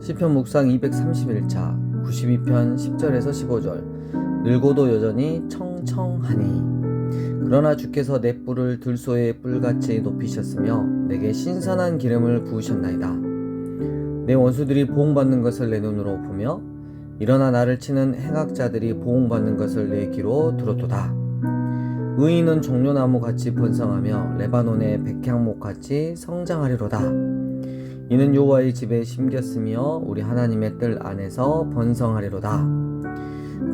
시편 묵상 231차 92편 10절에서 15절 늙어도 여전히 청청하니. 그러나 주께서 내 뿔을 들소의 뿔같이 높이셨으며 내게 신선한 기름을 부으셨나이다. 내 원수들이 보응받는 것을 내 눈으로 보며 일어나 나를 치는 행악자들이 보응받는 것을 내 귀로 들었도다. 의인은 종려나무 같이 번성하며 레바논의 백향목 같이 성장하리로다 이는 여호와의 집에 심겼으며 우리 하나님의 뜰 안에서 번성하리로다.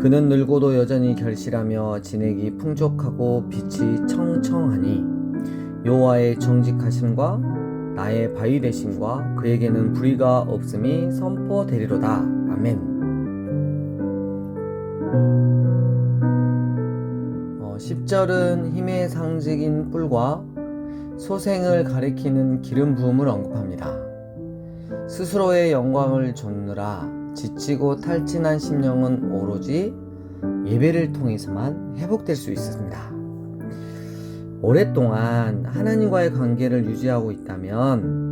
그는 늙고도 여전히 결실하며 진액이 풍족하고 빛이 청청하니 여호와의 정직하심과 나의 바위 되심과 그에게는 불의가 없음이 선포되리로다. 아멘. 어, 10절은 힘의 상징인 뿔과 소생을 가리키는 기름 부음을 언급합니다. 스스로의 영광을 좇느라 지치고 탈진한 심령은 오로지 예배를 통해서만 회복될 수 있습니다. 오랫동안 하나님과의 관계를 유지하고 있다면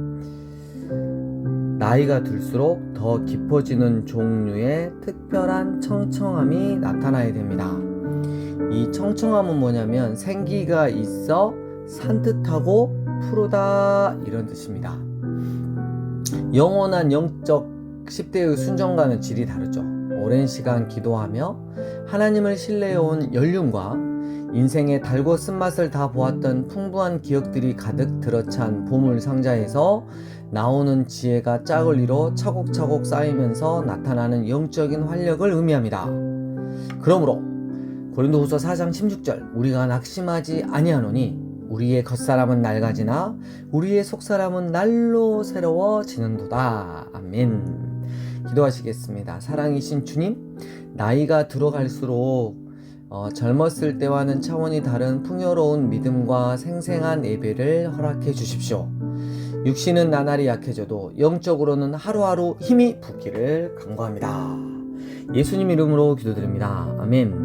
나이가 들수록 더 깊어지는 종류의 특별한 청청함이 나타나야 됩니다. 이 청청함은 뭐냐면 생기가 있어 산뜻하고 푸르다 이런 뜻입니다. 영원한 영적 10대의 순정과는 질이 다르죠. 오랜 시간 기도하며 하나님을 신뢰해온 연륜과 인생의 달고 쓴맛을 다 보았던 풍부한 기억들이 가득 들어찬 보물 상자에서 나오는 지혜가 짝을 이뤄 차곡차곡 쌓이면서 나타나는 영적인 활력을 의미합니다. 그러므로 고린도후서 4장 16절 우리가 낙심하지 아니하노니 우리의 겉사람은 낡아지나 우리의 속사람은 날로 새로워지는도다. 아멘. 기도하시겠습니다. 사랑이신 주님, 나이가 들어갈수록 어, 젊었을 때와는 차원이 다른 풍요로운 믿음과 생생한 예배를 허락해 주십시오. 육신은 나날이 약해져도 영적으로는 하루하루 힘이 붙기를 간구합니다. 예수님 이름으로 기도드립니다. 아멘.